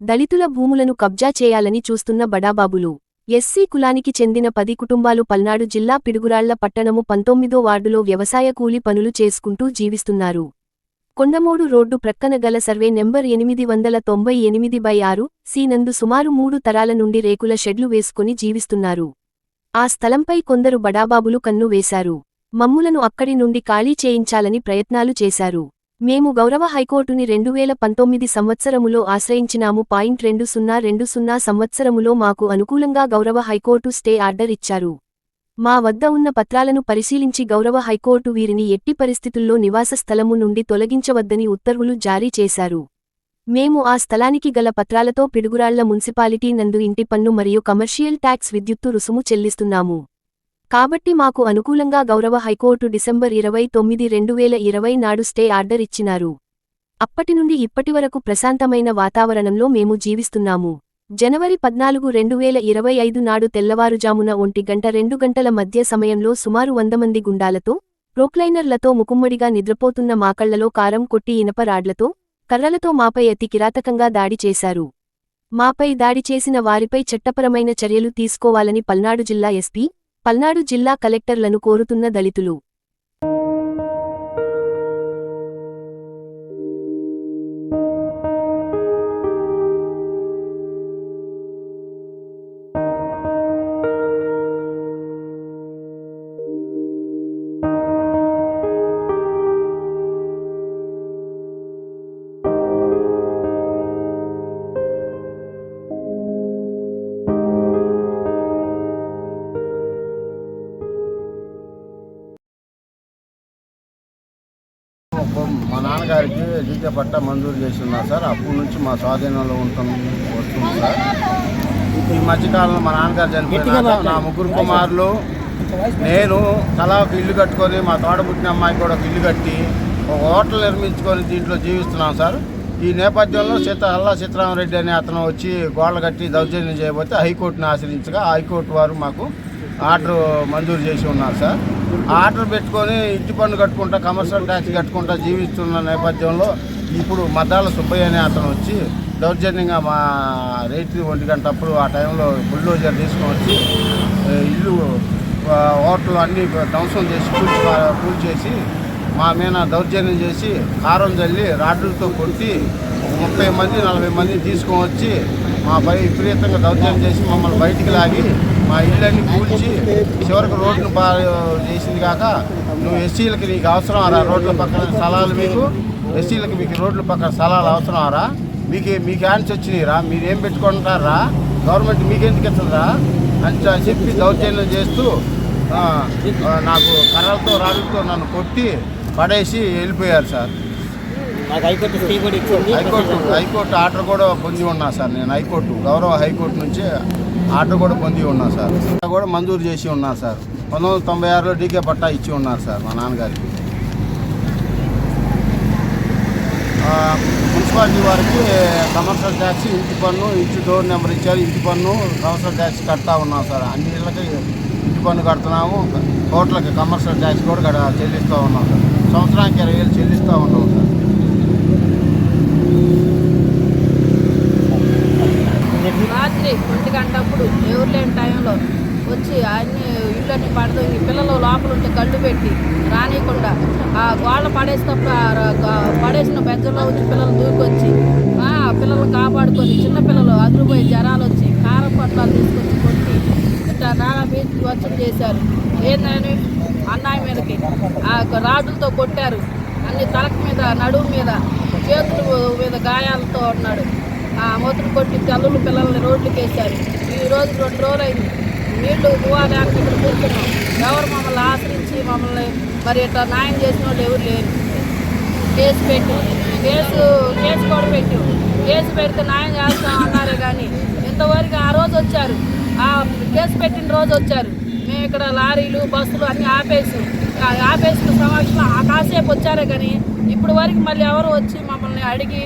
దళితుల భూములను కబ్జా చేయాలని చూస్తున్న బడాబాబులు ఎస్సీ కులానికి చెందిన పది కుటుంబాలు పల్నాడు జిల్లా పిడుగురాళ్ళ పట్టణము పంతొమ్మిదో వార్డులో వ్యవసాయ కూలి పనులు చేసుకుంటూ జీవిస్తున్నారు. కొండమూడు రోడ్డు ప్రక్కన గల సర్వే నెంబర్ ఎనిమిది వందల తొంభై ఎనిమిది బై ఆరు సి నందు సుమారు మూడు తరాల నుండి రేకుల షెడ్లు వేసుకుని జీవిస్తున్నారు. ఆ స్థలంపై కొందరు బడాబాబులు కన్ను వేశారు. మమ్ములను అక్కడి నుండి ఖాళీ చేయించాలని ప్రయత్నాలు చేశారు. మేము గౌరవ హైకోర్టుని రెండు వేల పంతొమ్మిది సంవత్సరములో ఆశ్రయించినాము. పాయింట్ రెండు సున్నా రెండు సున్నా సంవత్సరములో మాకు అనుకూలంగా గౌరవ హైకోర్టు స్టే ఆర్డర్ ఇచ్చారు. మా వద్ద ఉన్న పత్రాలను పరిశీలించి గౌరవ హైకోర్టు వీరిని ఎట్టి పరిస్థితుల్లో నివాస స్థలము నుండి తొలగించవద్దని ఉత్తర్వులు జారీ చేశారు. మేము ఆ స్థలానికి గల పత్రాలతో పిడుగురాళ్ళ మున్సిపాలిటీ నందు ఇంటి పన్ను మరియు కమర్షియల్ ట్యాక్స్ విద్యుత్తు రుసుము చెల్లిస్తున్నాము. కాబట్టి మాకు అనుకూలంగా గౌరవ హైకోర్టు డిసెంబర్ ఇరవై తొమ్మిది రెండు వేల ఇరవై నాడు స్టే ఆర్డర్ ఇచ్చినారు. అప్పటినుండి ఇప్పటివరకు ప్రశాంతమైన వాతావరణంలో మేము జీవిస్తున్నాము. జనవరి పద్నాలుగు రెండు వేల ఇరవై ఐదు నాడు తెల్లవారుజామున ఒంటి గంట రెండు గంటల మధ్య సమయంలో సుమారు వంద మంది గుండాలతో ప్రోక్లైనర్లతో ముకుమ్మడిగా నిద్రపోతున్న మాకళ్ళలో కారం కొట్టి ఇనప రాడ్లతో కర్రలతో మాపై అతి కిరాతకంగా దాడి చేశారు. మాపై దాడి చేసిన వారిపై చట్టపరమైన చర్యలు తీసుకోవాలని పల్నాడు జిల్లా ఎస్పీ పల్నాడు జిల్లా కలెక్టర్లను కోరుతున్న దళితులు. నాన్నగారికి డీకే పట్ట మంజూరు చేసి ఉన్నారు సార్. అప్పటి నుంచి మా స్వాధీనంలో ఉంటుంది వస్తుంది సార్. ఈ మధ్యకాలంలో మా నాన్నగారు చనిపోయినాక నా ముగ్గురు కుమారులు నేను తలా ఒక ఇల్లు కట్టుకొని మా తోట పుట్టిన అమ్మాయి కూడా ఒక ఇల్లు కట్టి ఒక హోటల్ నిర్మించుకొని దీంట్లో జీవిస్తున్నాం సార్. ఈ నేపథ్యంలో సీత అల్లా సీతారామరెడ్డి అనే అతను వచ్చి గోడలు కట్టి దౌర్జన్యం చేయబోతే హైకోర్టుని ఆశ్రయించగా హైకోర్టు వారు మాకు ఆర్డర్ మంజూరు చేసి ఉన్నారు సార్. ఆటలు ఆర్డర్ పెట్టుకొని ఇంటి పన్ను కట్టుకుంటా కమర్షియల్ ట్యాక్స్ కట్టుకుంటా జీవిస్తున్న నేపథ్యంలో ఇప్పుడు మద్దాల సుబ్బయ్య అనే అతను వచ్చి దౌర్జన్యంగా మా రైతు ఒంటి గంట అప్పుడు ఆ టైంలో బుల్డోజర్ తీసుకొని వచ్చి ఇల్లు హోటల్ అన్నీ ధ్వంసం చేసి కూల్చి కూల్చేసి మా మీద దౌర్జన్యం చేసి కారం చల్లి రాడ్లతో కొట్టి ముప్పై మంది నలభై మంది తీసుకొని వచ్చి మా పై విపరీతంగా దౌర్జన్యం చేసి మమ్మల్ని బయటికి లాగి మా ఇళ్ళన్ని కూల్చి చివరికి రోడ్లు బా చేసింది కాక నువ్వు ఎస్సీలకి నీకు అవసరం ఆరా? రోడ్ల పక్కన స్థలాలు మీకు. ఎస్సీలకి మీకు రోడ్ల పక్కన స్థలాలు అవసరం ఆరా? మీకు మీకు హ్యాండ్స్ వచ్చినాయిరా? మీరు ఏం పెట్టుకుంటారా గవర్నమెంట్ మీకెందుకు ఇస్తుందిరా? అని చెప్పి దౌర్జన్యం చేస్తూ నాకు కర్రలతో రాళ్ళతో నన్ను కొట్టి పడేసి వెళ్ళిపోయారు sir. High court high court high court order కూడా పొంది ఉన్నా సార్ నేను హైకోర్టు గౌరవ హైకోర్టు నుంచి ఆర్డర్ కూడా పొంది ఉన్నా సార్. కూడా మంజూరు చేసి ఉన్నా సార్. పంతొమ్మిది వందల తొంభై ఆరులో డీకే పట్టా ఇచ్చి ఉన్నారు సార్ మా నాన్నగారికి. మున్సిపాలిటీ వారికి కమర్షియల్ ట్యాక్స్ ఇంటి పన్ను ఇంటి డోర్ నెంబర్ ఇచ్చారు. ఇంటి పన్ను కమర్షియల్ ట్యాక్స్ కడతా ఉన్నాం సార్. అన్ని ఇళ్ళకి ఇంటి పన్ను కడుతున్నాము. హోటల్కి కమర్షియల్ ట్యాక్స్ కూడా చెల్లిస్తూ ఉన్నాం సార్. సంవత్సరానికి ఇరవై వేలు చెల్లిస్తూ ఉన్నాం సార్. రాత్రి ఒంటి గంటప్పుడు ఎవరు లేని టైంలో వచ్చి అన్ని ఇళ్ళని పడదు పిల్లలు లోపల ఉంటే కళ్ళు పెట్టి రానియకుండా ఆ గోళ్ళ పడేసినప్పుడు పడేసిన బెజ్జలో వచ్చి పిల్లలు దూకొచ్చి పిల్లలు కాపాడుకొని చిన్న పిల్లలు అదిరిపోయి జ్వరాలు వచ్చి కారం పట్టాలు తీసుకొచ్చి కొట్టి ఇట్లా నానా బీచ్ వచ్చం చేశారు. ఏందని? అన్నాయి మీదకి. ఆ రాడ్లతో కొట్టారు. అన్ని తలక మీద నడుము మీద చేతుల మీద గాయాలతో ఉన్నాడు. ఆ మొదలు కొట్టి తల్లులు పిల్లల్ని రోడ్లకు వేశారు ఈ రోజు రెండు రోజులు అయింది నీళ్ళు దువాలేక ఇక్కడ కూర్చున్నాం. ఎవరు మమ్మల్ని ఆశ్రయించి మమ్మల్ని మరి ఇట్లా న్యాయం చేసిన వాళ్ళు ఎవరు లేరు. కేసు పెట్టి. కేసు కేసు కూడా పెట్టి. కేసు పెడితే న్యాయం చేస్తాం అన్నారే కానీ ఇంతవరకు ఆ రోజు వచ్చారు. ఆ కేసు పెట్టిన రోజు వచ్చారు. మేము ఇక్కడ లారీలు బస్సులు అన్నీ ఆపేసి. ఆ ఆపేసిన సమక్షంలో ఆ కాసేపు వచ్చారే కానీ ఇప్పుడు వరకు మళ్ళీ ఎవరు వచ్చి మమ్మల్ని అడిగి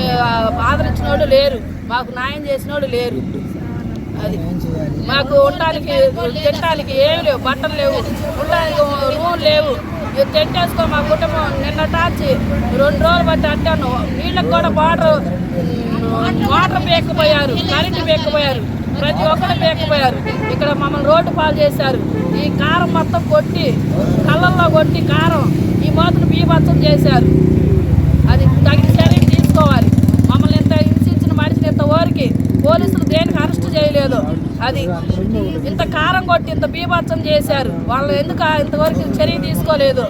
ఏ, ఆదరించిన వాళ్ళు లేరు. మాకు న్యాయం చేసిన వాళ్ళు లేరు. అది మాకు ఉండడానికి తినడానికి ఏమి లేవు బట్టలు లేవు ఉండడానికి రూమ్ లేవు. తెట్టేసుకో మా కుటుంబం. నిన్న టాచి రెండు రోజులు బట్టి అట్టాను నీళ్ళకి కూడా వాటర్ వాటర్ పేకపోయారు కరెంటు పేకపోయారు. ప్రతి ఒక్కరు పేకపోయారు. ఇక్కడ మమ్మల్ని రోడ్డు పాలు చేశారు. ఈ కారం మొత్తం కొట్టి కళ్ళల్లో కొట్టి కారం మాత్రం బీభత్సం చేశారు. అది తగిన చర్య తీసుకోవాలి. మమ్మల్ని ఇంత హింసించిన మనిషిని ఇంత ఊరికి పోలీసులు దేనికి అరెస్ట్ చేయలేదు. అది ఇంత కారం కొట్టి ఇంత బీభత్సం చేశారు. వాళ్ళు ఎందుకు ఇంతవరకు చర్య తీసుకోలేదు?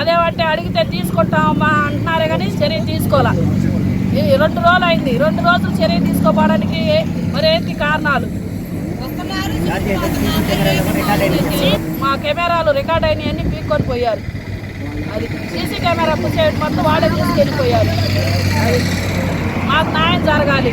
అదేమంటే అడిగితే తీసుకుంటామమ్మా అంటున్నారే కానీ చర్య తీసుకోవాలా ఈ రెండు రోజులు అయింది రెండు రోజులు చర్య తీసుకోవడానికి మరేంటి కారణాలు? మా కెమెరాలు రికార్డ్ అయినాయన్నీ పీక్కొని పోయారు. అది సీసీ కెమెరా చేయడం మొత్తం వాళ్ళే తీసుకెళ్ళిపోయారు. అది మాకు న్యాయం జరగాలి.